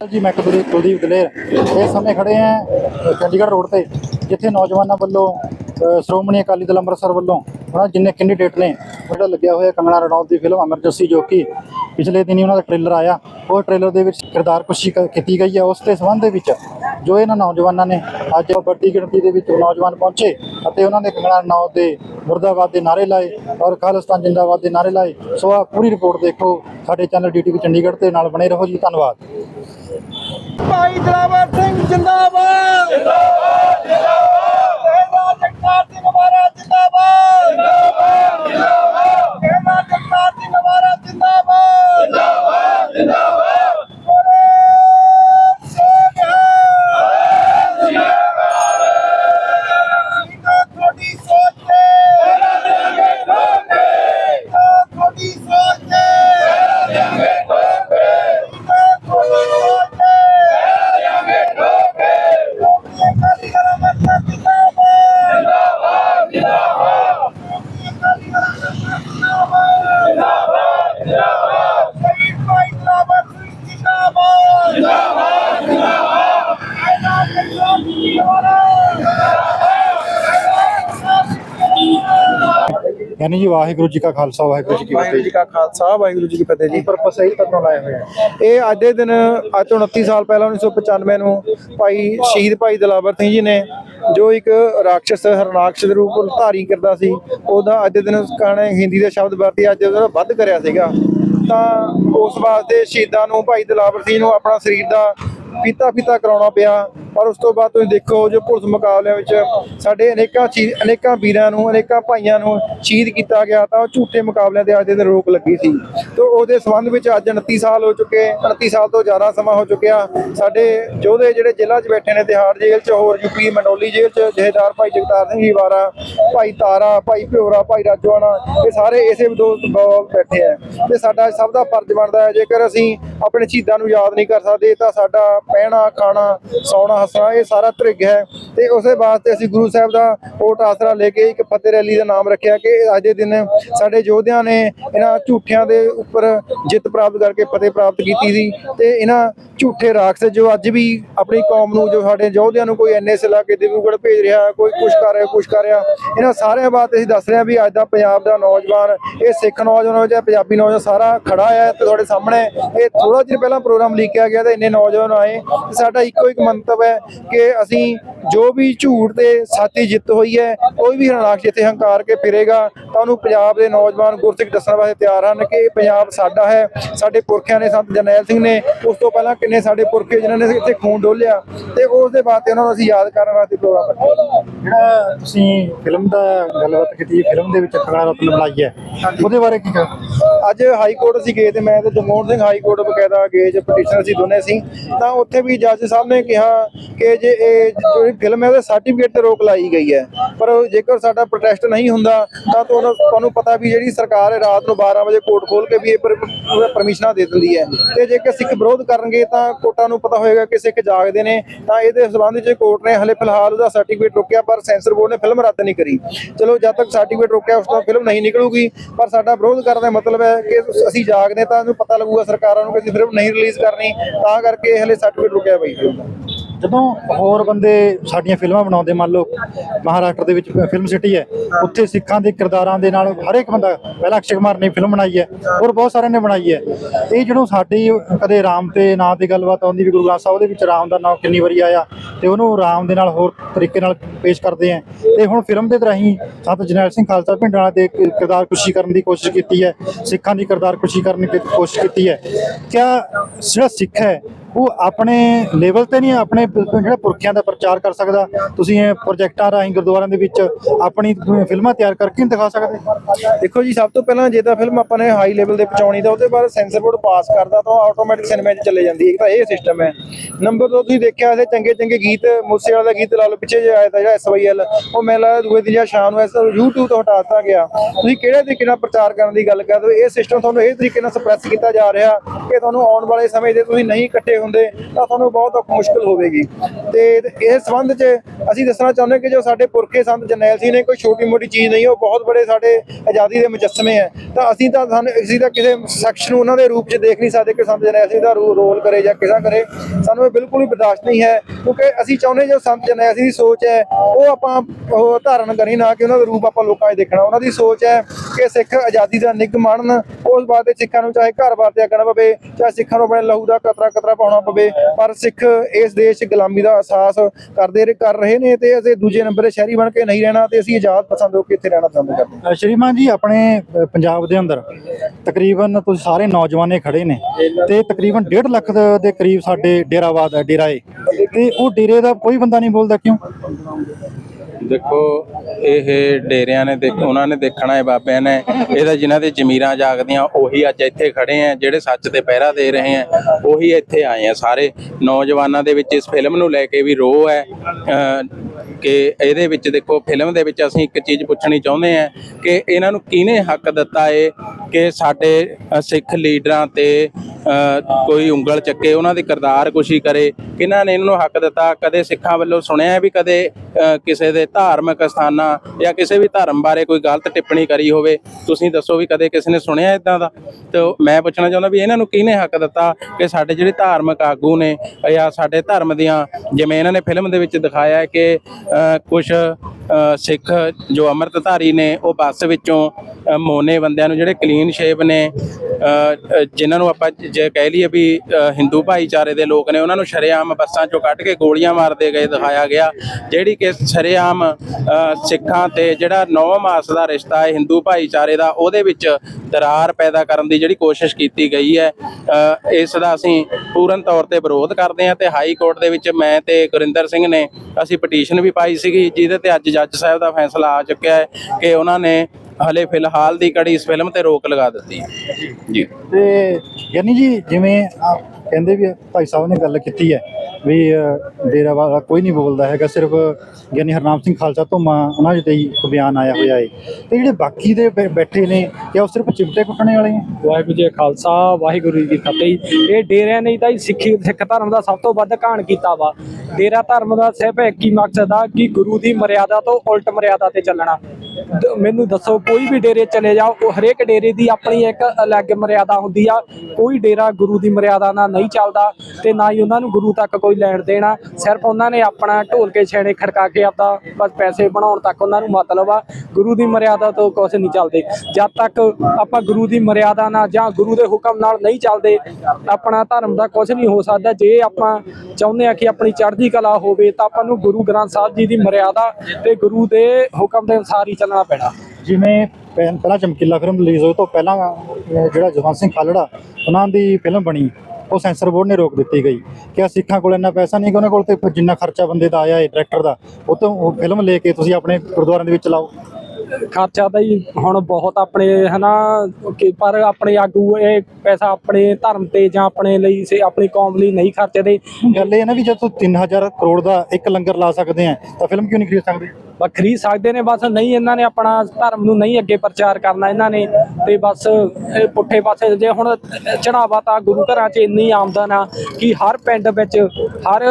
ਜੀ, ਮੈਂ ਕੁਲਦੀਪ ਕੁਲਦੀਪ ਦਲੇਰ। ਇਸ ਸਮੇਂ ਖੜੇ ਆ ਚੰਡੀਗੜ੍ਹ ਰੋਡ ਤੇ, ਜਿੱਥੇ ਨੌਜਵਾਨਾਂ ਵੱਲੋਂ ਸ਼੍ਰੋਮਣੀ ਅਕਾਲੀ ਦਲ ਅੰਮ੍ਰਿਤਸਰ ਵੱਲੋਂ ਉਹਨਾਂ ਜਿੰਨੇ ਕੈਂਡੀਡੇਟ ਨੇ ਜਿਹੜਾ ਲੱਗਿਆ ਹੋਇਆ ਕੰਗਣਾ ਰਣੌਤ ਦੀ ਫਿਲਮ ਐਮਰਜੈਂਸੀ ਜੋ ਕਿ ਪਿਛਲੇ ਦਿਨੀ ਉਹਨਾਂ ਦਾ ਟ੍ਰੇਲਰ ਆਇਆ। ਉਹ ਟ੍ਰੇਲਰ ਦੇ ਵਿੱਚ ਕਿਰਦਾਰ ਕੁਸ਼ੀ ਕ- ਕੀਤੀ ਗਈ ਹੈ। ਉਸ ਦੇ ਸੰਬੰਧ ਦੇ ਵਿੱਚ ਜੋ ਇਹਨਾਂ ਨੌਜਵਾਨਾਂ ਨੇ ਅੱਜ ਵੱਡੀ ਗਿਣਤੀ ਦੇ ਵਿੱਚ ਨੌਜਵਾਨ ਪਹੁੰਚੇ ਅਤੇ ਉਹਨਾਂ ਨੇ ਕੰਗਣਾ ਰਣੌਤ ਦੇ ਮੁਰਦਾਬਾਦ ਦੇ ਨਾਰੇ ਲਾਏ ਔਰ ਖਾਲਿਸਤਾਨ ਜਿੰਦਾਬਾਦ ਦੇ ਨਾਰੇ ਲਾਏ। ਸੋ ਆ ਪੂਰੀ ਰਿਪੋਰਟ ਦੇਖੋ ਸਾਡੇ ਚੈਨਲ ਡੀਟੀਵੀ ਚੰਡੀਗੜ੍ਹ ਤੇ ਨਾਲ ਬਣੇ ਰਹੋ ਜੀ। ਧੰਨਵਾਦ। ਭਾਈ ਦਲਾਵਰ ਸਿੰਘ ਜਿੰਦਾਬਾਦ। ਯਾਨੀ ਜੀ ਵਾਹਿਗੁਰੂ ਜੀ ਕਾ ਖਾਲਸਾ ਵਾਹਿਗੁਰੂ ਜੀ ਕੀ ਵਾਹਿਗੁਰੂ ਜੀ ਫਤਿਹ ਕਾ ਖਾਲਸਾ ਵਾਹਿਗੁਰੂ ਜੀ ਕੀ ਫਤਿਹ ਜੀ। ਪਰਪਸ ਸਹੀ ਕਰਨੋਂ ਲਾਏ ਹੋਏ ਆ? ਇਹ ਅੱਜ ਦੇ ਦਿਨ ਅੱਜ ਤੋਂ 29 ਸਾਲ ਪਹਿਲਾਂ 1995 ਨੂੰ ਭਾਈ ਸ਼ਹੀਦ ਭਾਈ ਦਲਾਵਰ ਸਿੰਘ ਜੀ ਨੇ ਜੋ ਇੱਕ ਰਾਖਸ਼ ਹਰਨਾਕਸ਼ ਦੇ ਰੂਪ ਧਾਰੀ ਕਰਦਾ ਸੀ ਉਹਦਾ ਅੱਜ ਦੇ ਦਿਨ ਕਹਣੇ ਹਿੰਦੀ ਦੇ ਸ਼ਬਦ ਵਰਤੀ ਅੱਜ ਉਹਦਾ ਵੱਧ ਕਰਿਆ ਸੀਗਾ। ਤਾਂ ਉਸ ਵਾਸਤੇ ਸ਼ਹੀਦਾਂ ਨੂੰ ਭਾਈ ਦਲਾਵਰ ਸਿੰਘ ਨੂੰ ਆਪਣਾ ਸਰੀਰ ਦਾ ਪੀਤਾ ਪੀਤਾ ਕਰਾਉਣਾ ਪਿਆ। ਪਰ ਉਸ ਤੋਂ ਬਾਅਦ ਤੁਸੀਂ ਦੇਖੋ ਜੋ ਪੁਲਿਸ ਮੁਕਾਬਲਿਆਂ ਵਿੱਚ ਸਾਡੇ ਅਨੇਕਾਂ ਚੀ ਅਨੇਕਾਂ ਵੀਰਾਂ ਨੂੰ, ਅਨੇਕਾਂ ਭਾਈਆਂ ਨੂੰ ਸ਼ਹੀਦ ਕੀਤਾ ਗਿਆ ਤਾਂ ਉਹ ਝੂਠੇ ਮੁਕਾਬਲਿਆਂ ਤੇ ਅੱਜ ਦੇ ਦਿਨ ਰੋਕ ਲੱਗੀ ਸੀ। ਤੋਂ ਉਹਦੇ ਸੰਬੰਧ ਵਿੱਚ ਅੱਜ 29 ਸਾਲ ਹੋ ਚੁੱਕੇ 29 ਸਾਲ ਤੋਂ ਜ਼ਿਆਦਾ ਸਮਾਂ ਹੋ ਚੁੱਕਿਆ। ਸਾਡੇ ਯੋਧੇ ਜਿਹੜੇ ਜੇਲ੍ਹਾਂ 'ਚ ਬੈਠੇ ਨੇ ਤਿਹਾੜ ਜੇਲ੍ਹ 'ਚ, ਹੋਰ ਯੂਪੀ ਮੰਡੋਲੀ ਜੇਲ੍ਹ 'ਚ ਜਹੇਦਾਰ ਭਾਈ ਜਗਤਾਰ ਸਿੰਘ ਜੀਵਾਰਾ ਭਾਈ ਤਾਰਾ, ਭਾਈ ਭਿਓਰਾ, ਭਾਈ ਰਾਜਵਾਨਾ ਇਹ ਸਾਰੇ ਇਸੇ ਦੋਸਤ ਬੈਠੇ ਆ। ਤੇ ਸਾਡਾ ਸਭ ਦਾ ਫਰਜ਼ ਬਣਦਾ ਹੈ, ਜੇਕਰ ਅਸੀਂ ਆਪਣੇ ਸ਼ਹੀਦਾਂ ਨੂੰ ਯਾਦ ਨਹੀਂ ਕਰ ਸਕਦੇ ਤਾਂ ਸਾਡਾ ਪਹਿਣਾ, ਖਾਣਾ, ਸੌਣਾ ਹੱਸਣਾ ਇਹ ਸਾਰਾ ਧ੍ਰਿਗ ਹੈ। ਤੇ ਉਸੇ ਵਾਸਤੇ ਅਸੀਂ ਗੁਰੂ ਸਾਹਿਬ ਦਾ ਓਟ ਆਸਰਾ ਲੈ ਕੇ ਇੱਕ ਫਤਿਹ ਰੈਲੀ ਦਾ ਨਾਮ ਰੱਖਿਆ ਕਿ ਅੱਜ ਦੇ ਦਿਨ ਸਾਡੇ ਯੋਧਿਆਂ ਨੇ ਇਹਨਾਂ ਝੂਠਿਆਂ ਦੇ ਉੱਪਰ ਜਿੱਤ ਪ੍ਰਾਪਤ ਕਰਕੇ ਫਤਿਹ ਪ੍ਰਾਪਤ ਕੀਤੀ ਸੀ ਤੇ ਇਹਨਾਂ ਝੂਠੇ ਰਾਖਸ਼ ਜੋ ਅੱਜ ਵੀ ਆਪਣੀ ਕੌਮ ਨੂੰ, ਜੋ ਸਾਡੇ ਯੋਧਿਆਂ ਨੂੰ ਕੋਈ ਐਨਐਸ ਲਾ ਕੇ ਦਿਬੂਗੜ ਭੇਜ ਰਿਹਾ, ਕੋਈ ਕੁਛ ਕਰ ਰਿਹਾ, ਕੁਛ ਕਰ ਰਿਹਾ, ਇਹਨਾਂ ਸਾਰਿਆਂ ਬਾਤ ਅਸੀਂ ਦੱਸ ਰਹੇ ਹਾਂ ਵੀ ਅੱਜ ਦਾ ਪੰਜਾਬ ਦਾ ਨੌਜਵਾਨ, ਇਹ ਸਿੱਖ ਨੌਜਵਾਨ ਹੋਵੇ ਜਾਂ ਪੰਜਾਬੀ ਨੌਜਵਾਨ ਸਾਰਾ ਖੜਾ ਹੈ ਤੇ ਤੁਹਾਡੇ ਸਾਹਮਣੇ ਇਹ ਥੋੜਾ ਦਿਨ ਪਹਿਲਾਂ ਪ੍ਰੋਗਰਾਮ ਲਿਖਿਆ ਗਿਆ ਤੇ ਇੰਨੇ ਨੌਜਵਾਨ ਆਏ ਸਾਡਾ ਇੱਕੋ ਇੱਕ ਮੰਤਵ ਹੈ ਕਿ ਅਸੀਂ ਜੋ ਵੀ ਝੂਠ ਤੇ ਦੀ ਜਿੱਤ ਹੋਈ ਹੈ ਕੋਈ ਵੀ ਹਰਨਾਕਸ਼ ਜਿੱਥੇ ਹੰਕਾਰ ਕੇ ਫਿਰੇਗਾ ਤਾਂ ਉਹਨੂੰ ਪੰਜਾਬ ਦੇ ਨੌਜਵਾਨ ਗੁਰਸਿੱਖ ਦੱਸਣ ਵਾਸਤੇ ਤਿਆਰ ਹਨ ਕਿ ਪੰਜਾਬ ਸਾਡਾ ਹੈ ਸਾਡੇ ਪੁਰਖਿਆਂ ਨੇ ਸੰਤ ਜਰਨੈਲ ਸਿੰਘ ਨੇ ਉਸ ਤੋਂ ਪਹਿਲਾਂ ਕਿੰਨੇ ਸਾਡੇ ਪੁਰਖੇ ਜਿਨ੍ਹਾਂ ਨੇ ਇੱਥੇ ਖੂਨ ਡੋਲਿਆ ਤੇ ਉਸ ਦੇ ਬਾਅਦ ਤੇ ਉਹਨਾਂ ਨੂੰ ਅਸੀਂ ਯਾਦ ਕਰਨ ਵਾਸਤੇ ਪ੍ਰੋਗਰਾਮ ਰੱਖਿਆ। ਜਿਹੜਾ ਤੁਸੀਂ ਫਿਲਮ ਦਾ ਗੱਲਬਾਤ ਕੀਤੀ ਫਿਲਮ ਦੇ ਵਿੱਚ ਕੰਗਣਾ ਰਤਨ ਬਣਾਈ ਹੈ ਉਹਦੇ ਬਾਰੇ ਕੀ ਕਹੋ ਅੱਜ ਹਾਈ ਕੋਰਟ ਅਸੀਂ ਗਏ ਤੇ ਮੈਂ ਤੇ ਜਗਮੋਹਨ ਸਿੰਘ ਹਾਈ ਕੋਰਟ ਬਕਾਇਦਾ ਗਏ ਜੇ ਪਟੀਸ਼ਨਰ ਸੀ ਦੋਨੇ ਸੀ ਤਾਂ ਉੱਥੇ ਵੀ ਜੱਜ ਸਾਹਿਬ ਨੇ ਕਿਹਾ ਕਿ ਜੇ ਇਹ ਜਿਹੜੀ ਫਿਲਮ ਹੈ ਉਹਦੇ ਸਰਟੀਫਿਕੇਟ ਤੇ ਰੋਕ ਲਾਈ ਗਈ ਹੈ। ਪਰ ਜੇਕਰ ਸਾਡਾ ਪ੍ਰੋਟੈਸਟ ਨਹੀਂ ਹੁੰਦਾ, ਤਾਂ ਤੁਹਾਨੂੰ ਪਤਾ ਵੀ ਜਿਹੜੀ ਸਰਕਾਰ ਹੈ ਰਾਤ ਨੂੰ 12 ਵਜੇ ਕੋਰਟ ਖੋਲ ਕੇ ਵੀ ਇਹ ਪਰਮਿਸ਼ਨਾਂ ਦੇ ਦਿੰਦੀ ਹੈ। ਤੇ ਜੇਕਰ ਸਿੱਖ ਵਿਰੋਧ ਕਰਨਗੇ, ਤਾਂ ਕੋਰਟਾਂ ਨੂੰ ਪਤਾ ਹੋਏਗਾ ਕਿ ਸਿੱਖ ਜਾਗਦੇ ਨੇ, ਤਾਂ ਇਹਦੇ ਸੰਬੰਧ ਵਿੱਚ ਕੋਰਟ ਨੇ ਹਲੇ ਫਿਲਹਾਲ ਉਹਦਾ ਸਰਟੀਫਿਕੇਟ ਰੋਕਿਆ, ਪਰ ਸੈਂਸਰ ਬੋਰਡ ਨੇ ਫਿਲਮ ਰੱਦ ਨਹੀਂ ਕਰੀ। ਚਲੋ, ਜਦ ਤੱਕ ਸਰਟੀਫਿਕੇਟ ਰੋਕਿਆ, ਉਸ ਤੋਂ ਫਿਲਮ ਨਹੀਂ ਨਿਕਲੂਗੀ, ਪਰ ਸਾਡਾ ਵਿਰੋਧ ਕਰਨ ਦਾ ਮਤਲਬ ਹੈ ਕਿ ਅਸੀਂ ਜਾਗਦੇ ਤਾਂ ਇਹਨੂੰ ਪਤਾ ਲੱਗੂਗਾ ਸਰਕਾਰਾਂ ਨੂੰ ਕਿ ਅਸੀਂ ਫਿਲਮ ਨਹੀਂ ਰਿਲੀਜ਼ ਕਰਨੀ, ਤਾਂ ਕਰਕੇ ਹਲੇ ਸਰਟੀਫਿਕੇਟ ਰੁਕਿਆ ਬਈ। ਜਦੋਂ ਹੋਰ ਬੰਦੇ ਸਾਡੀਆਂ ਫਿਲਮਾਂ ਬਣਾਉਂਦੇ, ਮੰਨ ਲਓ ਮਹਾਰਾਸ਼ਟਰ ਦੇ ਵਿੱਚ ਫਿਲਮ ਸਿਟੀ ਹੈ, ਉੱਥੇ ਸਿੱਖਾਂ ਦੇ ਕਿਰਦਾਰਾਂ ਦੇ ਨਾਲ ਹਰ ਇੱਕ ਬੰਦਾ, ਪਹਿਲਾਂ ਅਕਸ਼ੇ ਕੁਮਾਰ ਨੇ ਫਿਲਮ ਬਣਾਈ ਹੈ ਹੋਰ ਬਹੁਤ ਸਾਰਿਆਂ ਨੇ ਬਣਾਈ ਹੈ। ਇਹ ਜਦੋਂ ਸਾਡੀ ਕਦੇ ਰਾਮ ਤੇ ਨਾਂ ਦੀ ਗੱਲਬਾਤ ਆਉਂਦੀ ਵੀ ਗੁਰੂ ਗ੍ਰੰਥ ਸਾਹਿਬ ਦੇ ਵਿੱਚ ਰਾਮ ਦਾ ਨਾਮ ਕਿੰਨੀ ਵਾਰੀ ਆਇਆ ਤੇ ਉਹਨੂੰ ਰਾਮ ਦੇ ਨਾਲ ਹੋਰ ਤਰੀਕੇ ਨਾਲ ਪੇਸ਼ ਕਰਦੇ ਆ ਤੇ ਹੁਣ ਫਿਲਮ ਦੇ ਰਾਹੀਂ ਸੰਤ ਜਰਨੈਲ ਸਿੰਘ ਖਾਲਸਾ ਪਿੰਡਾਂ ਦੇ ਕਿਰਦਾਰ ਕੁਸ਼ੀ ਕਰਨ ਦੀ ਕੋਸ਼ਿਸ਼ ਕੀਤੀ ਹੈ, ਸਿੱਖਾਂ ਦੀ ਕਿਰਦਾਰ ਕੁਸ਼ੀ ਕਰਨ ਦੀ ਕੋਸ਼ਿਸ਼ ਕੀਤੀ ਹੈ। ਕਿਆ ਜਿਹੜਾ ਸਿੱਖ ਹੈ ਉਹ ਆਪਣੇ ਲੈਵਲ ਤੇ ਨਹੀਂ, ਆਪਣੇ ਜਿਹੜਾ ਪੁਰਖਿਆਂ ਦਾ ਪ੍ਰਚਾਰ ਕਰ ਸਕਦਾ। ਤੁਸੀਂ ਇਹ ਪ੍ਰੋਜੈਕਟਾਂ ਰਾਹੀਂ ਗੁਰਦੁਆਰਿਆਂ ਦੇ ਵਿੱਚ ਆਪਣੀ ਫਿਲਮਾਂ ਤਿਆਰ ਕਰਕੇ ਨਹੀਂ ਦਿਖਾ ਸਕਦੇ? ਦੇਖੋ ਜੀ, ਸਭ ਤੋਂ ਪਹਿਲਾਂ ਜੇ ਤਾਂ ਫਿਲਮ ਆਪਾਂ ਨੇ ਹਾਈ ਲੈਵਲ ਤੇ ਪਹੁੰਚਾਉਣੀ, ਤਾਂ ਉਹਦੇ ਬਾਅਦ ਸੈਂਸਰ ਬੋਰਡ ਪਾਸ ਕਰਦਾ ਤਾਂ ਆਟੋਮੈਟਿਕ ਸਿਨੇਮਾ 'ਚ ਚਲੇ ਜਾਂਦੀ ਇੱਕ ਤਾਂ ਇਹ ਸਿਸਟਮ ਹੈ। ਨੰਬਰ 2 ਤੁਸੀਂ ਦੇਖਿਆ ਇਹਦੇ ਚੰਗੇ ਚੰਗੇ ਗੀਤ ਮੂਸੇ ਵਾਲਾ ਦਾ ਗੀਤ ਲਾ ਲਓ, ਪਿੱਛੇ ਜੇ ਆਇਆ ਤਾਂ ਜਿਹੜਾ ਐਸਵਾਈਐਲ ਉਹ ਮੇਲਾ ਦੂਏ ਦਿਨ ਜਾਂ ਸ਼ਾਮ ਨੂੰ ਐਸ YouTube ਤੋਂ ਹਟਾ ਦਿੱਤਾ ਗਿਆ। ਤੁਸੀਂ ਕਿਹੜੇ ਤਰੀਕੇ ਨਾਲ ਪ੍ਰਚਾਰ ਕਰਨ ਦੀ ਗੱਲ ਕਰਦੇ ਹੋ? ਇਹ ਸਿਸਟਮ ਤੁਹਾਨੂੰ ਇਹ ਤਰੀਕੇ ਨਾਲ ਸਪਰੈਸ ਕੀਤਾ ਜਾ ਰਿਹਾ ਕਿ ਤੁਹਾਨੂੰ ਆਉਣ ਵਾਲੇ ਸਮੇਂ ਦੇ ਤੁਸੀਂ ਨਹੀਂ ਇਕੱਠੇ ਹੁੰਦੇ ਤਾਂ ਸਾਨੂੰ ਬਹੁਤ ਮੁਸ਼ਕਲ ਹੋਵੇਗੀ। ਤੇ ਇਸ ਸੰਬੰਧ 'ਚ ਅਸੀਂ ਦੱਸਣਾ ਚਾਹੁੰਦੇ ਕਿ ਜੋ ਸਾਡੇ ਪੁਰਖੇ ਸੰਤ ਜਰਨੈਲ ਸਿੰਘ ਨੇ, ਕੋਈ ਛੋਟੀ ਮੋਟੀ ਚੀਜ਼ ਨਹੀਂ, ਉਹ ਬਹੁਤ ਬੜੇ ਸਾਡੇ ਆਜ਼ਾਦੀ ਦੇ ਮੁਜੱਸਮੇ ਹੈ। ਤਾਂ ਅਸੀਂ ਤਾਂ ਸਾਨੂੰ ਅਸੀਂ ਤਾਂ ਕਿਸੇ ਸੈਕਸ਼ਨ ਨੂੰ ਉਹਨਾਂ ਦੇ ਰੂਪ 'ਚ ਦੇਖ ਨਹੀਂ ਸਕਦੇ ਕਿ ਸੰਤ ਜਰਨੈਲ ਸਿੰਘ ਦਾ ਰੂ- ਰੋਲ ਕਰੇ ਜਾਂ ਕਿਸਾ ਕਰੇ। ਸਾਨੂੰ ਇਹ ਬਿਲਕੁਲ ਵੀ ਬਰਦਾਸ਼ਤ ਨਹੀਂ ਹੈ, ਕਿਉਂਕਿ ਅਸੀਂ ਚਾਹੁੰਦੇ ਜੋ ਸੰਤ ਜਰਨੈਲ ਸਿੰਘ ਦੀ ਸੋਚ ਹੈ, ਉਹ ਆਪਾਂ ਉਹ ਧਾਰਨ ਕਰੀ ਨਾ ਕਿ ਉਹਨਾਂ ਦਾ ਰੂਪ ਆਪਾਂ ਲੋਕਾਂ 'ਚ ਦੇਖਣਾ। ਉਹਨਾਂ ਦੀ ਸੋਚ ਹੈ ਕਿ ਸਿੱਖ ਆਜ਼ਾਦੀ ਦਾ ਨਿੱਘ ਮਾਣਨ, ਉਸ ਬਾਤ ਸਿੱਖਾਂ ਨੂੰ ਚਾਹੇ ਘਰ-ਬਾਰ ਤਿਆਗਣਾ ਪਵੇ, ਚਾਹੇ ਸਿੱਖਾਂ ਨੂੰ ਆਪਣੇ ਲਹੂ ਦਾ ਕਤਰਾ ਕਤਰਾ ਪਾਉਣਾ ਪਵੇ, ਪਰ ਸਿੱਖ ਇਸ ਦੇਸ਼ ਗੁਲਾਮੀ ਦਾ ਅਹਿਸਾਸ ਕਰਦੇ ਕਰ ਰਹੇ ਨੇ ਤੇ ਅਸੀਂ ਦੂਜੇ ਨੰਬਰ ਦੇ ਸ਼ਹਿਰੀ ਬਣ ਕੇ ਨਹੀਂ ਰਹਿਣਾ ਤੇ ਅਸੀਂ ਆਜ਼ਾਦ ਪਸੰਦ ਹੋ ਕੇ ਇੱਥੇ ਰਹਿਣਾ ਪਸੰਦ ਕਰਦੇ ਹਾਂ। ਸ਼੍ਰੀਮਾਨ ਜੀ, ਆਪਣੇ ਪੰਜਾਬ ਦੇ ਅੰਦਰ ਤਕਰੀਬਨ ਤੁਸੀਂ ਸਾਰੇ ਨੌਜਵਾਨੇ ਖੜੇ ਨੇ ਤੇ ਤਕਰੀਬਨ 1.5 ਲੱਖ ਦੇ ਕਰੀਬ ਸਾਡੇ ਡੇਰਾਵਾਦ ਹੈ ਡੇਰਾ ਏ। ਤੇ ਉਹ ਡੇਰੇ ਦਾ ਕੋਈ ਬੰਦਾ ਨਹੀਂ ਬੋਲਦਾ ਕਿਉਂ? ਦੇਖੋ ਇਹ ਡੇਰਿਆਂ ਨੇ ਦੇਖ ਉਹਨਾਂ ਨੇ ਦੇਖਣਾ ਹੈ ਬਾਬਿਆਂ ਨੇ। ਇਹਦਾ ਜਿਨ੍ਹਾਂ ਦੇ ਜ਼ਮੀਰਾਂ ਜਾਗਦੀਆਂ ਉਹੀ ਅੱਜ ਇੱਥੇ ਖੜੇ ਆ ਜਿਹੜੇ ਸੱਚ ਤੇ ਪਹਿਰਾ ਦੇ ਰਹੇ ਆ ਉਹੀ ਇੱਥੇ ਆਏ ਆ ਸਾਰੇ। ਨੌਜਵਾਨਾਂ ਦੇ ਵਿੱਚ ਇਸ ਫਿਲਮ ਨੂੰ ਲੈ ਕੇ ਵੀ ਰੋਹ ਹੈ। ਅਹ, ਕਿ ਇਹਦੇ ਵਿੱਚ ਦੇਖੋ ਫਿਲਮ ਦੇ ਵਿੱਚ ਅਸੀਂ ਇੱਕ ਚੀਜ਼ ਪੁੱਛਣੀ ਚਾਹੁੰਦੇ ਆ ਕਿ ਇਹਨਾਂ ਨੂੰ ਕਿਹਨੇ ਹੱਕ ਦਿੱਤਾ ਏ ਕਿ ਸਾਡੇ ਸਿੱਖ ਲੀਡਰਾਂ ਤੇ ਕੋਈ ਉਂਗਲ ਚੱਕੇ, ਉਹਨਾਂ ਦੀ ਕਿਰਦਾਰ ਕੁਸ਼ੀ ਕਰੇ। ਕਿਹਨਾਂ ਨੇ ਇਹਨਾਂ ਨੂੰ ਹੱਕ ਦਿੱਤਾ? ਕਦੇ ਸਿੱਖਾਂ ਵੱਲੋਂ ਸੁਣਿਆ ਵੀ ਕਦੇ ਕਿਸੇ ਦੇ ਧਾਰਮਿਕ ਸਥਾਨਾਂ ਜਾਂ ਕਿਸੇ ਵੀ ਧਰਮ ਬਾਰੇ ਕੋਈ ਗਲਤ ਟਿੱਪਣੀ ਕਰੀ ਹੋਵੇ? ਤੁਸੀਂ ਦੱਸੋ ਵੀ ਕਦੇ ਕਿਸੇ ਨੇ ਸੁਣਿਆ ਇਦਾਂ ਦਾ? ਤੇ ਮੈਂ ਪੁੱਛਣਾ ਚਾਹੁੰਦਾ ਵੀ ਇਹਨਾਂ ਨੂੰ ਕਿਹਨੇ ਹੱਕ ਦਿੱਤਾ ਕਿ ਸਾਡੇ ਜਿਹੜੇ ਧਾਰਮਿਕ ਆਗੂ ਨੇ ਜਾਂ ਸਾਡੇ ਧਰਮ ਦੀਆਂ, ਜਿਵੇਂ ਇਹਨਾਂ ਨੇ ਫਿਲਮ ਦੇ ਵਿੱਚ ਦਿਖਾਇਆ ਕਿ ਕੁਝ ਸਿੱਖ ਜੋ ਅੰਮ੍ਰਿਤਧਾਰੀ ਨੇ ਉਹ ਬੱਸ ਵਿੱਚੋਂ ਮੋਨੇ ਬੰਦਿਆਂ ਨੂੰ ਜਿਹੜੇ ਕਲੀਨ ਸ਼ੇਪ ਨੇ ਅ, ਜਿਨ੍ਹਾਂ ਨੂੰ ਆਪਾਂ ਜੇ ਕਹਿ ਲਈਏ ਵੀ ਹਿੰਦੂ ਭਾਈਚਾਰੇ ਦੇ ਲੋਕ ਨੇ ਉਹਨਾਂ ਨੂੰ ਸ਼ਰੇਆਮ ਬੱਸਾਂ ਚੋਂ ਕੱਢ ਕੇ ਗੋਲੀਆਂ ਮਾਰਦੇ ਗਏ ਦਿਖਾਇਆ ਗਿਆ। ਜਿਹੜੀ ਕਿ ਸ਼ਰੇਆਮ ਸਿੱਖਾਂ ਤੇ ਜਿਹੜਾ ਨੌ ਮਾਸ ਦਾ ਰਿਸ਼ਤਾ ਹੈ ਹਿੰਦੂ ਭਾਈਚਾਰੇ ਦਾ ਉਹਦੇ ਵਿੱਚ ਦਰਾਰ ਪੈਦਾ ਕਰਨ ਦੀ ਜਿਹੜੀ ਕੋਸ਼ਿਸ਼ ਕੀਤੀ ਗਈ ਹੈ ਇਸ ਦਾ ਅਸੀਂ ਪੂਰਨ ਤੌਰ ਤੇ ਵਿਰੋਧ ਕਰਦੇ ਹਾਂ ਤੇ ਹਾਈ ਕੋਰਟ ਦੇ ਵਿੱਚ ਮੈਂ ਤੇ ਗੁਰਿੰਦਰ ਸਿੰਘ ਨੇ ਅਸੀਂ ਪਟੀਸ਼ਨ ਵੀ ਪਾਈ ਸੀਗੀ, ਜਿਹਦੇ ਤੇ ਅੱਜ ਜੱਜ ਸਾਹਿਬ ਦਾ ਫੈਸਲਾ ਆ ਚੁੱਕਿਆ ਹੈ ਕਿ ਉਹਨਾਂ ਨੇ ਹਲੇ ਫਿਲਹਾਲ ਦੀ ਕੜੀ ਇਸ ਫਿਲਮ ਤੇ ਰੋਕ ਲਗਾ ਦਿੱਤੀ ਹੈ। ਜੀ। ਤੇ ਯਾਨੀ ਜੀ ਜਿਵੇਂ ਆਹ ਕਹਿੰਦੇ ਵੀ ਭਾਈ ਸਾਹਿਬ ਨੇ ਗੱਲ ਕੀਤੀ ਹੈ ਵੀ ਡੇਰਾ ਵਾਲਾ ਕੋਈ ਨਹੀਂ ਬੋਲਦਾ ਹੈਗਾ, ਸਿਰਫ ਗਿਆਨੀ ਹਰਨਾਮ ਸਿੰਘ ਖਾਲਸਾ ਤੋਂ ਉਹਨਾਂ ਦੇ ਹੀ ਇੱਕ ਬਿਆਨ ਆਇਆ ਹੋਇਆ ਹੈ। ਤੇ ਜਿਹੜੇ ਬਾਕੀ ਦੇ ਬੈਠੇ ਨੇ ਕਿ ਉਹ ਸਿਰਫ ਚਿਮਟੇ ਕੁੱਟਣੇ ਵਾਲੇ ਹੈ ਵਾਹਿਗੁਰੂ ਜੀ ਖਾਲਸਾ, ਵਾਹਿਗੁਰੂ ਜੀ ਫਤਿਹ। ਇਹ ਡੇਰਿਆਂ ਨੇ ਤਾਂ ਸਿੱਖੀ, ਸਿੱਖ ਧਰਮ ਦਾ ਸਭ ਤੋਂ ਵੱਧ ਘਾਣ ਕੀਤਾ ਵਾ। ਡੇਰਾ ਧਰਮ ਦਾ ਸਿਰਫ ਇੱਕ ਹੀ ਮਕਸਦ ਆ, ਕਿ ਗੁਰੂ ਦੀ ਮਰਿਆਦਾ ਤੋਂ ਉਲਟ ਮਰਿਆਦਾ ਤੇ ਚੱਲਣਾ। ਮੈਨੂੰ ਦੱਸੋ, ਕੋਈ ਵੀ ਡੇਰੇ ਚਲੇ ਜਾਓ, ਉਹ ਹਰੇਕ ਡੇਰੇ ਦੀ ਆਪਣੀ ਇੱਕ ਅਲੱਗ ਮਰਿਆਦਾ ਹੁੰਦੀ ਆ। ਕੋਈ ਡੇਰਾ ਗੁਰੂ ਦੀ ਮਰਿਆਦਾ ਨਾਲ ਨਹੀਂ ਚੱਲਦਾ, ਤੇ ਨਾ ਹੀ ਉਹਨਾਂ ਨੂੰ ਗੁਰੂ ਤੱਕ ਕੋਈ ਲੈਣ ਦੇਣਾ ਸਿਰਫ ਉਹਨਾਂ ਨੇ ਆਪਣਾ ਢੋਲ ਕੇ ਛੇੜੇ ਖੜਕਾ ਕੇ ਆਪਦਾ ਬਸ ਪੈਸੇ ਬਣਾਉਣ ਤੱਕ ਉਹਨਾਂ ਨੂੰ ਮਤਲਬ ਆ, ਗੁਰੂ ਦੀ ਮਰਿਆਦਾ ਤੋਂ ਕੁਝ ਨਹੀਂ ਚੱਲਦੇ। ਜਦ ਤੱਕ ਆਪਾਂ ਗੁਰੂ ਦੀ ਮਰਿਆਦਾ ਨਾਲ ਜਾਂ ਗੁਰੂ ਦੇ ਹੁਕਮ ਨਾਲ ਨਹੀਂ ਚੱਲਦੇ, ਆਪਣਾ ਧਰਮ ਦਾ ਕੁਝ ਨਹੀਂ ਹੋ ਸਕਦਾ। ਜੇ ਆਪਾਂ ਚਾਹੁੰਦੇ ਆ ਕਿ ਆਪਣੀ ਚੜ੍ਹਦੀ ਕਲਾ ਹੋਵੇ, ਤਾਂ ਆਪਾਂ ਨੂੰ ਗੁਰੂ ਗ੍ਰੰਥ ਸਾਹਿਬ ਜੀ ਦੀ ਮਰਿਆਦਾ ਤੇ ਗੁਰੂ ਦੇ ਹੁਕਮ ਦੇ ਅਨੁਸਾਰ ਹੀ ਚੱਲਣਾ ਪੈਣਾ। ਜਿਵੇਂ ਪਹਿਲਾਂ ਚਮਕੀਲਾ ਫਿਲਮ ਰਿਲੀਜ਼ ਹੋਈ ਤੋਂ ਪਹਿਲਾਂ ਜਿਹੜਾ ਜਸਵੰਤ ਸਿੰਘ ਖਾਲੜਾ, ਉਹਨਾਂ ਦੀ ਫਿਲਮ ਬਣੀ। ਉਹ ਸੈਂਸਰ ਬੋਰਡ ਨੇ ਰੋਕ ਦਿੱਤੀ ਗਈ ਕਿ ਆ ਸਿੱਖਾਂ ਕੋਲ ਇੰਨਾ ਪੈਸਾ ਨਹੀਂ ਕਿ ਉਹਨਾਂ ਕੋਲ ਤੇ ਜਿੰਨਾ ਖਰਚਾ ਬੰਦੇ ਦਾ ਆਇਆ ਹੈ ਡਾਇਰੈਕਟਰ ਦਾ ਉਹ ਤੋਂ ਉਹ ਫਿਲਮ ਲੈ ਕੇ ਤੁਸੀਂ ਆਪਣੇ ਗੁਰਦੁਆਰਿਆਂ ਦੇ ਵਿੱਚ ਚਲਾਓ ਖਰਚਾ ਤਾਂ ਜੀ ਹੁਣ ਬਹੁਤ ਆਪਣੇ ਹਨਾ ਕਿ ਪਰ ਆਪਣੇ ਆਗੂ ਇਹ ਪੈਸਾ ਆਪਣੇ ਧਰਮ ਤੇ ਜਾਂ ਆਪਣੇ ਲਈ ਸੇ ਆਪਣੀ ਕੌਮ ਲਈ ਨਹੀਂ ਖਰਚਦੇ। ਗੱਲ ਇਹ ਹੈ ਨਾ ਵੀ ਜਦ ਤੁਸੀਂ 3000 ਕਰੋੜ ਦਾ ਇੱਕ ਲੰਗਰ ਲਾ ਸਕਦੇ ਆ ਤਾਂ ਫਿਲਮ ਕਿਉਂ ਨਹੀਂ ਖਰੀਦ ਸਕਦੇ? ਬਸ ਖਰੀਦ ਸਕਦੇ ਨੇ, ਬਸ ਨਹੀਂ, ਇਹਨਾਂ ਨੇ ਆਪਣਾ ਧਰਮ ਨੂੰ ਨਹੀਂ ਅੱਗੇ ਪ੍ਰਚਾਰ ਕਰਨਾ ਇਹਨਾਂ ਨੇ। ਤੇ ਬਸ, ਇਹ ਪੁੱਠੇ ਪਾਸੇ ਜੇ ਹੁਣ ਚੜਾਵਾ ਤਾਂ ਗੁਰੂ ਘਰਾਂ 'ਚ ਇੰਨੀ ਆਮਦਨ ਆ ਕਿ ਹਰ ਪਿੰਡ ਵਿੱਚ, ਹਰ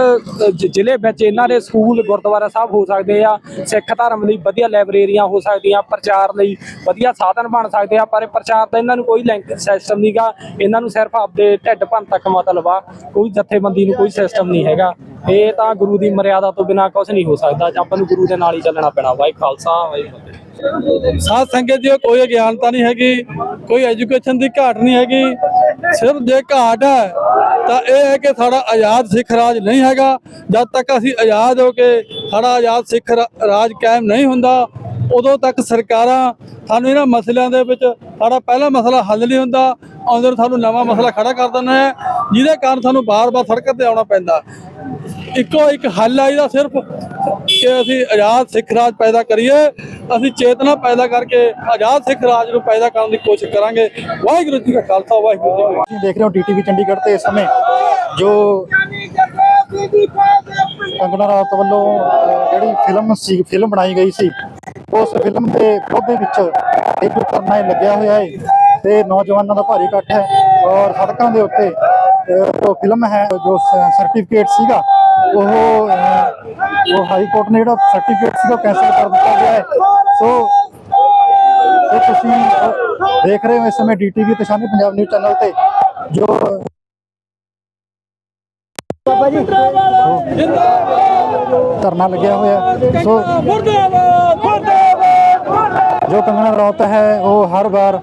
ਜ਼ਿਲ੍ਹੇ ਵਿੱਚ ਇਹਨਾਂ ਦੇ ਸਕੂਲ, ਗੁਰਦੁਆਰਾ ਸਾਹਿਬ ਹੋ ਸਕਦੇ ਆ, ਸਿੱਖ ਧਰਮ ਲਈ ਵਧੀਆ ਲਾਇਬ੍ਰੇਰੀਆਂ ਹੋ ਸਕਦੀਆਂ, ਪ੍ਰਚਾਰ ਲਈ ਵਧੀਆ ਸਾਧਨ ਬਣ ਸਕਦੇ ਆ, ਪਰ ਪ੍ਰਚਾਰ ਦਾ ਇਹਨਾਂ ਨੂੰ ਕੋਈ ਲਿੰਕ ਸਿਸਟਮ ਨਹੀਂਗਾ ਇਹਨਾਂ ਨੂੰ ਸਿਰਫ ਆਪਦੇ ਢਿੱਡ ਭਰਨ ਤੱਕ ਮਤਲਬ ਆ, ਕੋਈ ਜਥੇਬੰਦੀ ਨੂੰ ਕੋਈ ਸਿਸਟਮ ਨਹੀਂ ਹੈਗਾ। ਇਹ ਤਾਂ ਗੁਰੂ ਦੀ ਮਰਿਆਦਾ ਤੋਂ ਬਿਨਾ ਕੁਝ ਨਹੀਂ ਹੋ ਸਕਦਾ ਆਪਾਂ ਨੂੰ ਗੁਰੂ ਦੇ ਨਾਲ ਹੀ ਚੱਲਣਾ ਪੈਣਾ, ਵਾਹਿ ਖਾਲਸਾ, ਵਾਹਿ ਫਤਿਹ। ਸਾਧ ਸੰਗਤ ਜੀ, ਕੋਈ ਅਗਿਆਨਤਾ ਨਹੀਂ ਹੈਗੀ, ਕੋਈ ਐਜੂਕੇਸ਼ਨ ਦੀ ਘਾਟ ਨਹੀਂ ਹੈਗੀ। ਸਿਰਫ ਜੇ ਘਾਟ ਹੈ, ਤਾਂ ਇਹ ਹੈ ਕਿ ਸਾਡਾ ਆਜ਼ਾਦ ਸਿੱਖ ਰਾਜ ਨਹੀਂ ਹੈਗਾ। ਜਦ ਤੱਕ ਅਸੀਂ ਆਜ਼ਾਦ ਹੋ ਕੇ ਸਾਡਾ ਆਜ਼ਾਦ ਸਿੱਖ ਰਾਜ ਕਾਇਮ ਨਹੀਂ ਹੁੰਦਾ, ਉਦੋਂ ਤੱਕ ਸਰਕਾਰਾਂ ਸਾਨੂੰ ਇਹਨਾਂ ਮਸਲਿਆਂ ਦੇ ਵਿੱਚ ਸਾਡਾ ਪਹਿਲਾ ਮਸਲਾ ਹੱਲ ਨਹੀਂ ਹੁੰਦਾ। ਆਉਂਦੇ ਸਾਨੂੰ ਨਵਾਂ ਮਸਲਾ ਖੜਾ ਕਰ ਦਿੰਦੇ ਹੈ ਜਿਹਦੇ ਕਾਰਨ ਸਾਨੂੰ ਬਾਰ-ਬਾਰ ਸੜਕਾਂ ਤੇ ਆਉਣਾ ਪੈਂਦਾ। ਇੱਕੋ ਇੱਕ ਹੱਲ ਆ ਇਹਦਾ ਸਿਰਫ ਕਿ ਅਸੀਂ ਆਜ਼ਾਦ ਸਿੱਖ ਰਾਜ ਪੈਦਾ ਕਰੀਏ ਅਸੀਂ ਚੇਤਨਾ ਪੈਦਾ ਕਰਕੇ ਆਜ਼ਾਦ ਸਿੱਖ ਰਾਜ ਨੂੰ ਪੈਦਾ ਕਰਨ ਦੀ ਕੋਸ਼ਿਸ਼ ਕਰਾਂਗੇ। ਵਾਹਿਗੁਰੂ ਜੀ ਕਾ ਖਾਲਸਾ ਵਾਹਿਗੁਰੂ ਜੀ ਕੀ ਫਤਿਹ। ਤੁਸੀਂ ਦੇਖ ਰਹੇ ਹੋ ਟੀਟੀਵੀ ਚੰਡੀਗੜ੍ਹ ਤੇ ਇਸ ਸਮੇਂ ਜੋ ਕੰਗਣਾ ਰਾਤ ਵੱਲੋਂ ਜਿਹੜੀ ਫਿਲਮ ਸੀ ਫਿਲਮ ਬਣਾਈ ਗਈ ਸੀ ਉਸ ਫਿਲਮ ਦੇ ਵਿਰੋਧ ਦੇ ਵਿੱਚ ਇੱਕ ਧਰਨਾ ਲੱਗਿਆ ਹੋਇਆ ਹੈ ਤੇ ਨੌਜਵਾਨਾਂ ਦਾ ਭਾਰੀ ਇਕੱਠ ਹੈ ਔਰ ਸੜਕਾਂ ਦੇ ਉੱਤੇ ਅਹ, ਜੋ ਫਿਲਮ ਹੈ ਜੋ ਸਰਟੀਫਿਕੇਟ ਸੀਗਾ ਉਹ ਉਹ ਹਾਈ ਕੋਰਟ ਨੇ ਜਿਹੜਾ ਸਰਟੀਫਿਕੇਟ ਸੀਗਾ ਕੈਂਸਲ ਕਰ ਦਿੱਤਾ ਗਿਆ ਹੈ। ਸੋ ਸੋ ਤੁਸੀਂ ਦੇਖ ਰਹੇ ਹੋ ਇਸ ਸਮੇਂ ਡੀਟੀਵੀ ਤੇ ਸ਼ਾਨੀ ਪੰਜਾਬ ਨਿਊਜ਼ ਚੈਨਲ ਤੇ ਜੋ ਧਰਨਾ ਲੱਗਿਆ ਹੋਇਆ। ਸੋ ਜੋ ਕੰਗਣਾ ਰੌਤ ਹੈ, ਉਹ ਹਰ ਵਾਰ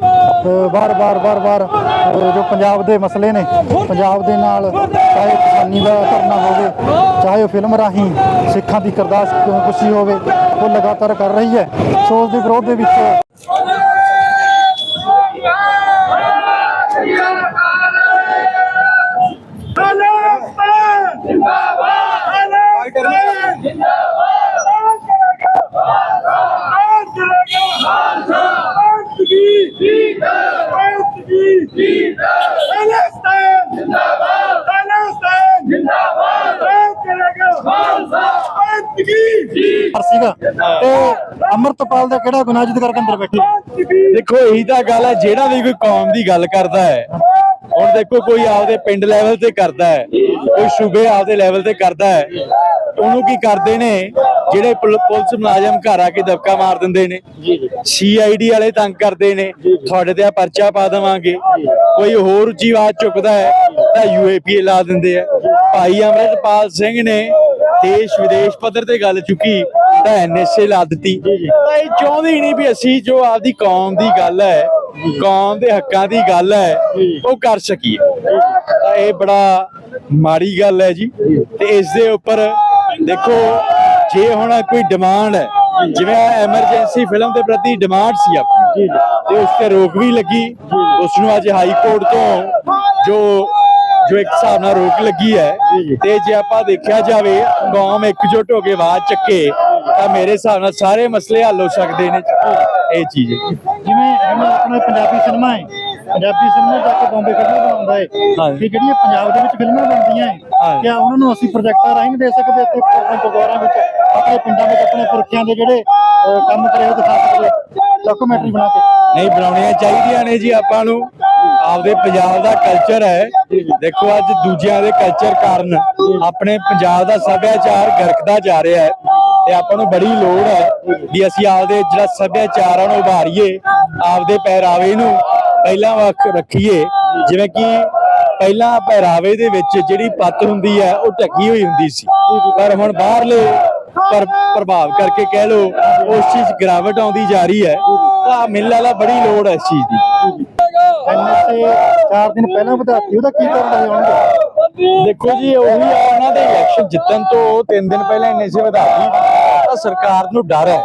ਵਾਰ ਵਾਰ ਵਾਰ ਵਾਰ ਜੋ ਪੰਜਾਬ ਦੇ ਮਸਲੇ ਨੇ, ਪੰਜਾਬ ਦੇ ਨਾਲ ਚਾਹੇ ਕਿਸਾਨੀ ਦਾ ਧਰਨਾ ਹੋਵੇ, ਚਾਹੇ ਉਹ ਫਿਲਮ ਰਾਹੀਂ ਸਿੱਖਾਂ ਦੀ ਕਰਦਾਸ ਕਿਉਂ ਖੁਸ਼ੀ ਹੋਵੇ, ਉਹ ਲਗਾਤਾਰ ਕਰ ਰਹੀ ਹੈ। ਸੋ ਉਸ ਦੇ ਵਿਰੋਧ ਦੇ ਵਿੱਚ ਸੀਗਾ। ਤੇ ਅਮਰਤਪਾਲ ਦਾ ਕਿਹੜਾ ਗੁਨਾਹ ਜਿੱਦ ਕਰਕੇ ਅੰਦਰ ਬੈਠੇ? ਦੇਖੋ, ਇਹੀ ਤਾਂ ਗੱਲ ਹੈ, ਜਿਹੜਾ ਵੀ ਕੋਈ ਕੌਮ ਦੀ ਗੱਲ ਕਰਦਾ ਹੈ, ਹੁਣ ਦੇਖੋ, ਕੋਈ ਆਪਦੇ ਪਿੰਡ ਲੈਵਲ ਤੇ ਕਰਦਾ ਹੈ, ਕੋਈ ਸੂਬੇ ਆਪਦੇ ਲੈਵਲ ਤੇ ਕਰਦਾ ਹੈ, ਉਹਨੂੰ ਕੀ ਕਰਦੇ ਨੇ? ਜਿਹੜੇ ਪੁਲ- ਪੁਲਿਸ ਮੁਲਾਜ਼ਮ ਘਰ ਆ ਕੇ ਦਬਕਾ ਮਾਰ ਦਿੰਦੇ ਨੇ। ਸੀਆਈਡੀ ਵਾਲੇ ਤੰਗ ਕਰਦੇ ਨੇ, ਤੁਹਾਡੇ ਤੇ ਆ ਪਰਚਾ ਪਾ ਦੇਵਾਂਗੇ। ਕੋਈ ਹੋਰ ਉੱਚੀ ਆਵਾਜ਼ ਚੁੱਕਦਾ ਹੈ, ਤਾਂ ਯੂਏਪੀਏ ਲਾ ਦਿੰਦੇ ਆ। ਭਾਈ ਅਮਰਿਤਪਾਲ ਸਿੰਘ ਨੇ ਦੇਸ਼ ਵਿਦੇਸ਼ ਪੱਧਰ ਤੇ ਗੱਲ ਚੁੱਕੀ। ਤਾਂ ਐਨਐਸਏ ਲਾ ਦਿੱਤੀ। ਤਾਂ ਇਹ ਚਾਹੁੰਦੇ ਹੀ ਨਹੀਂ ਵੀ ਅਸੀਂ ਜੋ ਆਪਦੀ ਕੌਮ ਦੀ ਗੱਲ ਹੈ ਕੌਮ ਦੇ ਹੱਕਾਂ ਦੀ ਗੱਲ ਹੈ ਉਹ ਕਰ ਸਕੀਏ। ਤਾਂ ਇਹ ਬੜਾ ਮਾੜੀ ਗੱਲ ਹੈ ਜੀ। ਤੇ ਇਸ ਦੇ ਉੱਪਰ ਦੇਖੋ ਜੇ ਹੁਣ ਕੋਈ ਡਿਮਾਂਡ ਹੈ ਜਿਵੇਂ ਐਮਰਜੈਂਸੀ ਫਿਲਮ ਦੇ ਪ੍ਰਤੀ ਡਿਮਾਂਡ ਸੀ ਆਪਣੀ। ਤੇ ਉਸ ਤੇ ਰੋਕ ਵੀ ਲੱਗੀ। ਉਸ ਨੂੰ ਅੱਜ ਹਾਈ ਕੋਰਟ ਤੋਂ ਜੋ ਜੋ ਇੱਕ ਹਿਸਾਬ ਨਾਲ ਰੋਕ ਲੱਗੀ ਹੈ ਤੇ ਜੇ ਆਪਾਂ ਦੇਖਿਆ ਜਾਵੇ ਕੌਮ ਇਕਜੁੱਟ ਹੋ ਕੇ ਆਵਾਜ਼ ਚੱਕੇ ਤਾਂ ਮੇਰੇ ਹਿਸਾਬ ਨਾਲ ਸਾਰੇ ਮਸਲੇ ਹੱਲ ਹੋ ਸਕਦੇ ਨੇ। ਇਹ ਚੀਜ਼ ਹੈ। ਜਿਵੇਂ ਜਿਵੇਂ ਆਪਣੇ ਪੰਜਾਬੀ ਸਿਨੇਮਾ ਹੈ। ਪੰਜਾਬੀ ਸਿਨੇਮਾ ਜਾ ਕੇ ਬੰਬੇ ਫਿਲਮਾਂ ਬਣਾਉਂਦਾ ਹੈ। ਕਿ ਜਿਹੜੀਆਂ ਪੰਜਾਬ ਦੇ ਵਿੱਚ ਫਿਲਮਾਂ ਬਣਦੀਆਂ ਹੈ। ਕਿਆ ਉਹਨਾਂ ਨੂੰ ਅਸੀਂ ਪ੍ਰੋਜੈਕਟਾਂ ਰਾਹੀਂ ਦੇ ਸਕਦੇ ਇੱਥੇ ਆਪਣੇ ਗੁਰਦੁਆਰਿਆਂ ਵਿੱਚ ਆਪਣੇ ਪਿੰਡਾਂ ਵਿੱਚ ਆਪਣੇ ਪੁਰਖਿਆਂ ਦੇ ਜਿਹੜੇ ਕੰਮ ਕਰੇ ਉਹ ਦਿਖਾ ਸਕਦੇ ਡਾਕੂਮੈਂਟਰੀ ਬਣਾ ਕੇ। ਨਹੀਂ ਬਣਾਉਣੀਆਂ ਚਾਹੀਦੀਆਂ ਨੇ ਜੀ ਆਪਾਂ ਨੂੰ। ਆਪਦੇ ਪੰਜਾਬ ਦਾ ਕਲਚਰ ਹੈ। ਦੇਖੋ ਅੱਜ ਦੂਜਿਆਂ ਦੇ ਕਲਚਰ ਕਾਰਨ ਆਪਣੇ ਪੰਜਾਬ ਦਾ ਸੱਭਿਆਚਾਰ ਗਰਕਦਾ ਜਾ ਰਿਹਾ ਹੈ। ਤੇ ਆਪਾਂ ਨੂੰ ਬੜੀ ਲੋੜ ਹੈ ਵੀ ਅਸੀਂ ਆਪਦੇ ਜਿਹੜਾ ਸੱਭਿਆਚਾਰ ਆ ਉਹਨੂੰ ਉਭਾਰੀਏ ਆਪਦੇ ਪਹਿਰਾਵੇ ਨੂੰ ਪਹਿਲਾਂ ਵੱਖ ਰੱਖੀਏ। ਜਿਵੇਂ ਕਿ ਪਹਿਲਾਂ ਪਹਿਰਾਵੇ ਦੇ ਵਿੱਚ ਜਿਹੜੀ ਪੱਤ ਹੁੰਦੀ ਹੈ ਉਹ ਢੱਕੀ ਹੋਈ ਹੁੰਦੀ ਸੀ। ਪਰ ਹੁਣ ਬਾਹਰਲੇ ਪਰ ਪ੍ਰਭਾਵ ਕਰਕੇ ਕਹਿ ਲੋ ਉਸ ਚੀਜ਼ ਗਿਰਾਵਟ ਆਉਂਦੀ ਜਾ ਰਹੀ ਹੈ। ਤਾਂ ਮਿਲ ਵਾਲਾ ਬੜੀ ਲੋੜ ਹੈ ਇਸ ਚੀਜ਼ ਦੀ। ਐਨਐਸਏ 4 ਦਿਨ ਪਹਿਲਾਂ ਵਧਾਤੀ ਉਹਦਾ ਕੀ ਕਾਰਨ ਹੈ ਹੋਣਗੇ ਦੇਖੋ ਜੀ ਉਹੀ ਆ ਉਹਨਾਂ ਦੇ ਇਲੈਕਸ਼ਨ ਜਿੱਤਣ ਤੋਂ 3 ਦਿਨ ਪਹਿਲਾਂ ਇੰਨੇ ਵਧਾਤੀ। ਤਾਂ ਸਰਕਾਰ ਨੂੰ ਡਰ ਹੈ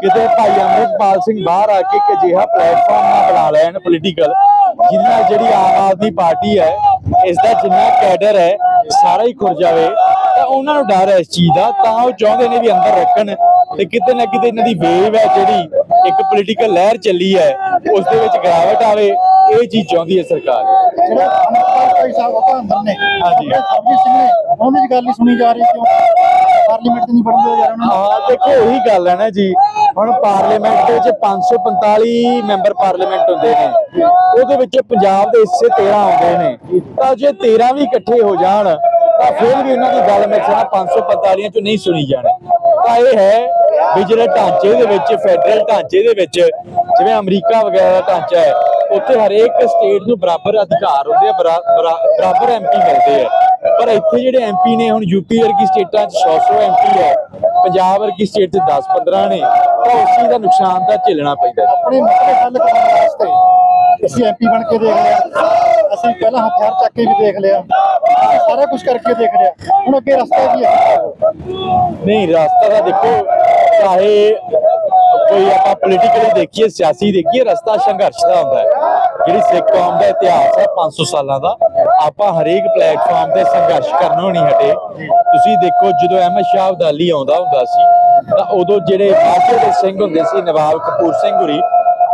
ਕਿਤੇ ਭਾਈ ਅਮਰਿਤਪਾਲ ਸਿੰਘ ਬਾਹਰ ਆ ਕੇ ਇੱਕ ਅਜਿਹਾ ਪਲੇਟਫਾਰਮ ਨਾ ਬਣਾ ਲੈਣ ਪੋਲੀਟੀਕਲ ਜਿਹਦੇ ਨਾਲ ਜਿਹੜੀ ਆਮ ਆਦਮੀ ਪਾਰਟੀ ਹੈ ਇਸ ਦਾ ਜਿੰਨਾ ਕੈਡਰ ਹੈ ਸਾਰਾ ਹੀ ਖੁਰ ਜਾਵੇ ਤਾਂ ਉਹਨਾਂ ਨੂੰ ਡਰ ਹੈ ਇਸ ਚੀਜ਼ ਦਾ ਤਾਂ ਉਹ ਚਾਹੁੰਦੇ ਨੇ ਵੀ ਅੰਦਰ ਰੱਖਣ ਤੇ ਕਿਤੇ ਨਾ ਕਿਤੇ ਇਹਨਾਂ ਦੀ ਵੇਵ ਹੈ ਜਿਹੜੀ ਇੱਕ ਪੋਲੀਟੀਕਲ ਲਹਿਰ ਚੱਲੀ ਹੈ ਉਸ ਦੇ ਵਿੱਚ ਗਿਰਾਵਟ ਆਵੇ ਇਹ ਚੀਜ਼ ਚਾਹੁੰਦੀ ਹੈ ਸਰਕਾਰ। ਜਿਹੜੇ ਅਮਰਪਾਲ ਭਾਈ ਸਾਹਿਬ ਉਹ ਤਾਂ ਅੰਦਰ ਨੇ। ਹਾਂਜੀ। ਆਪਣੇ ਸਰਬਜੀਤ ਸਿੰਘ ਨੇ ਉਹਨਾਂ ਦੀ ਗੱਲ ਨਹੀਂ ਸੁਣੀ ਜਾ ਰਹੀ ਕਿਉਂ ਪਾਰਲੀਮੈਂਟ 'ਚ ਨਹੀਂ ਵੜਦੇ ਯਾਰ ਉਹਨਾਂ ਹਾਂ ਦੇਖੋ, ਉਹੀ ਗੱਲ ਹੈ ਨਾ ਜੀ। ਹੁਣ ਪਾਰਲੀਮੈਂਟ ਦੇ ਵਿੱਚ 545 ਮੈਂਬਰ ਪਾਰਲੀਮੈਂਟ ਹੁੰਦੇ ਨੇ। ਉਹਦੇ ਵਿੱਚ ਪੰਜਾਬ ਦੇ ਹਿੱਸੇ 13 ਆਉਂਦੇ ਨੇ। ਤਾਂ ਜੇ 13 ਵੀ ਇਕੱਠੇ ਹੋ ਜਾਣ, ਤਾਂ ਫਿਰ ਵੀ ਉਹਨਾਂ ਦੀ ਗੱਲ ਮੇਰੇ ਖਿਆਲ 545 ਚੋਂ ਨਹੀਂ ਸੁਣੀ ਜਾਣੀ। ਤਾਂ ਇਹ ਹੈ ਵੀ ਜਿਹੜੇ ਢਾਂਚੇ ਦੇ ਵਿੱਚ, ਫੈਡਰਲ ਢਾਂਚੇ ਦੇ ਵਿੱਚ, ਜਿਵੇਂ ਅਮਰੀਕਾ ਵਗੈਰਾ ਦਾ ਢਾਂਚਾ ਹੈ, ਉੱਥੇ ਹਰੇਕ ਸਟੇਟ ਨੂੰ ਬਰਾਬਰ ਅਧਿਕਾਰ ਹੁੰਦੇ ਆ, ਬਰਾ- ਬਰਾ- ਬਰਾਬਰ ਐਮਪੀ ਮਿਲਦੇ ਆ। ਪਰ ਇੱਥੇ ਜਿਹੜੇ ਐਮਪੀ ਨੇ ਹੁਣ ਯੂਪੀ ਵਰਗੀ ਸਟੇਟਾਂ 'ਚ 100 ਐਮਪੀ ਹੈ ਪੰਜਾਬ ਵਰਗੀ ਸਟੇਟ 'ਚ 10 15 ਨੇ ਤਾਂ ਉਸ ਦਾ ਨੁਕਸਾਨ ਤਾਂ ਝੇਲਣਾ ਪੈਂਦਾ। ਆਪਣੇ ਮਸਲੇ ਹੱਲ ਕਰਨ ਵਾਸਤੇ ਅਸੀਂ ਐਮਪੀ ਬਣ ਕੇ ਦੇਖ ਲਿਆ। ਅਸੀਂ ਪਹਿਲਾਂ ਹਥਿਆਰ ਚੱਕ ਕੇ ਵੀ ਦੇਖ ਲਿਆ। ਸਾਰਾ ਕੁਝ ਕਰਕੇ ਦੇਖ ਲਿਆ। ਹੁਣ ਅੱਗੇ ਰਸਤਾ ਕੀ ਹੈ? ਨਹੀਂ ਰਸਤਾ ਤਾਂ ਦੇਖੋ ਚਾਹੇ ਕੋਈ ਆਪਾਂ ਪੋਲੀਟੀਕਲੀ ਦੇਖੀਏ, ਸਿਆਸੀ ਦੇਖੀਏ, ਰਸਤਾ ਸੰਘਰਸ਼ ਦਾ ਹੁੰਦਾ ਹੈ। ਜਿਹੜੀ ਸਿੱਖ ਕੌਮ ਦਾ ਇਤਿਹਾਸ ਹੈ 500 ਸਾਲਾਂ ਦਾ, ਆਪਾਂ ਹਰੇਕ ਪਲੇਟਫਾਰਮ ਤੇ ਸੰਘਰਸ਼ ਕਰਨੋਂ ਨਹੀਂ ਹਟੇ। ਤੁਸੀਂ ਦੇਖੋ, ਜਦੋਂ ਅਹਿਮਦ ਸ਼ਾਹ ਅਬਦਾਲੀ ਆਉਂਦਾ ਹੁੰਦਾ ਸੀ, ਤਾਂ ਉਦੋਂ ਜਿਹੜੇ ਮਾਝੇ ਦੇ ਸਿੰਘ ਹੁੰਦੇ ਸੀ, ਨਵਾਬ ਕਪੂਰ ਸਿੰਘ ਹੁਰੀ,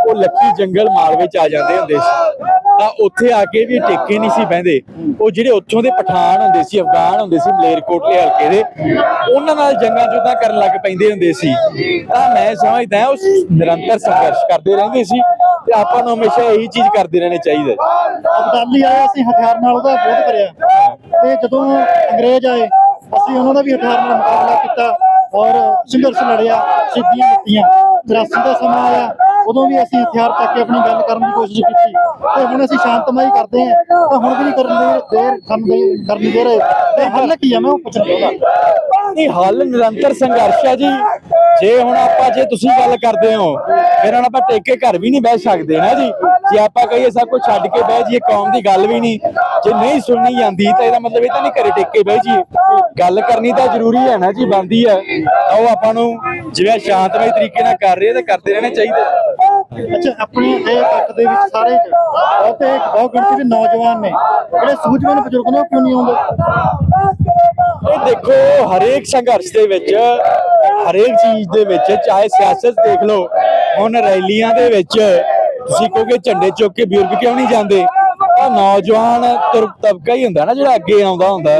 ਉਹ ਲੱਕੀ ਜੰਗਲ ਮਾਲਵੇ ਚ ਆ ਜਾਂਦੇ ਹੁੰਦੇ ਸੀ। ਤਾਂ ਉੱਥੇ ਆ ਕੇ ਵੀ ਟੇਕੇ ਨਹੀਂ ਸੀ ਬਹਿੰਦੇ। ਉਹ ਜਿਹੜੇ ਉੱਥੋਂ ਦੇ ਪਠਾਨ ਹੁੰਦੇ ਸੀ, ਅਫਗਾਨ ਹੁੰਦੇ ਸੀ, ਮਲੇਰਕੋਟਲੇ ਹਲਕੇ ਦੇ, ਉਹਨਾਂ ਨਾਲ ਜੰਗਾਂ ਜੁੱਦਾਂ ਕਰਨ ਲੱਗ ਪੈਂਦੇ ਹੁੰਦੇ ਸੀ। ਤਾਂ ਮੈਂ ਸਮਝਦਾ ਉਹ ਨਿਰੰਤਰ ਸੰਘਰਸ਼ ਕਰਦੇ ਰਹਿੰਦੇ ਸੀ ਤੇ ਆਪਾਂ ਨੂੰ ਹਮੇਸ਼ਾ ਇਹੀ ਚੀਜ਼ ਕਰਦੇ ਰਹਿਣੇ ਚਾਹੀਦਾ। ਅਬਦਾਲੀ ਆਇਆ ਅਸੀਂ ਹਥਿਆਰ ਨਾਲ ਉਹਦਾ ਵਿਰੋਧ ਕਰਿਆ। ਤੇ ਜਦੋਂ ਅੰਗਰੇਜ਼ ਆਏ, ਅਸੀਂ ਉਹਨਾਂ ਦਾ ਵੀ ਹਥਿਆਰ ਨਾਲ ਮੁਕਾਬਲਾ ਕੀਤਾ ਔਰ ਸੰਘਰਸ਼ ਲੜਿਆ ਸ਼ਹੀਦੀਆਂ ਦਿੱਤੀਆਂ। 83 ਦਾ ਸਮਾਂ ਆਇਆ, ਉਦੋਂ ਵੀ ਅਸੀਂ ਹਥਿਆਰ ਚੱਕ ਕੇ ਆਪਣੀ ਗੱਲ ਕਰਨ ਦੀ ਕੋਸ਼ਿਸ਼ ਕੀਤੀ। ਤੇ ਹੁਣ ਅਸੀਂ ਸ਼ਾਂਤਮਈ ਕਰਦੇ ਹਾਂ। ਤਾਂ ਹੁਣ ਵੀ ਨਹੀਂ ਕਰਨ ਦੇ ਦੇਰ ਸਾਨੂੰ ਦੇ ਕਰਨ ਦੇ ਰਹੇ। ਤੇ ਹੱਲ ਕੀ ਆ, ਮੈਂ ਉਹ ਪੁੱਛਣਾ ਚਾਹੁੰਦਾ। ਨਹੀਂ, ਹੱਲ ਨਿਰੰਤਰ ਸੰਘਰਸ਼ ਹੈ ਜੀ। ਜੇ ਹੁਣ ਆਪਾਂ ਜੇ ਤੁਸੀਂ ਗੱਲ ਕਰਦੇ ਹੋ, ਫਿਰ ਹੁਣ ਆਪਾਂ ਟੇਕੇ ਘਰ ਵੀ ਨਹੀਂ ਬਹਿ ਸਕਦੇ, ਨਾ ਜੀ? ਜੇ ਆਪਾਂ ਕਹੀਏ ਸਭ ਕੁਝ ਛੱਡ ਕੇ ਬਹਿ ਜਾਈਏ, ਕੌਮ ਦੀ ਗੱਲ ਵੀ ਨਹੀਂ ਜੇ ਨਹੀਂ ਸੁਣਨੀ ਜਾਂਦੀ, ਤਾਂ ਇਹਦਾ ਮਤਲਬ ਇਹ ਤਾਂ ਨਹੀਂ ਘਰੇ ਟੇਕੇ ਬਹਿ ਜਾਈਏ। ਗੱਲ ਕਰਨੀ ਤਾਂ ਜ਼ਰੂਰੀ ਹੈ ਨਾ ਜੀ ਬੰਦੀ ਹੈ। ਤਾਂ ਉਹ ਆਪਾਂ ਨੂੰ ਜਿਵੇਂ ਸ਼ਾਂਤਮਈ ਤਰੀਕੇ ਨਾਲ ਕਰ ਰਹੇ ਤੇ ਕਰਦੇ ਰਹਿਣਾ ਚਾਹੀਦਾ। ਅੱਛਾ, ਆਪਣੇ ਇਹ ਇਕੱਠ ਦੇ ਵਿੱਚ ਸਾਰੇ ਚ ਬਹੁਤੇ ਬਹੁਤ ਗਿਣਤੀ ਦੇ ਨੌਜਵਾਨ ਨੇ। ਜਿਹੜੇ ਸੂਝਵਾਨ ਬਜ਼ੁਰਗ ਨੇ, ਉਹ ਕਿਉਂ ਨਹੀਂ ਆਉਂਦੇ? ਇਹ ਦੇਖੋ, ਹਰੇਕ ਸੰਘਰਸ਼ ਦੇ ਵਿੱਚ, ਹਰੇਕ ਚੀਜ਼ ਦੇ ਵਿੱਚ, ਚਾਹੇ ਸਿਆਸਤ ਦੇਖ ਲਓ, ਹੁਣ ਰੈਲੀਆਂ ਦੇ ਵਿੱਚ, ਤੁਸੀਂ ਕਹੋਗੇ ਝੰਡੇ ਚੁੱਕ ਕੇ ਬਜ਼ੁਰਗ ਕਿਉਂ ਨਹੀਂ ਜਾਂਦੇ? ਤਾਂ ਨੌਜਵਾਨ ਤਬਕਾ ਹੀ ਹੁੰਦਾ ਨਾ, ਜਿਹੜਾ ਅੱਗੇ ਆਉਂਦਾ ਹੁੰਦਾ।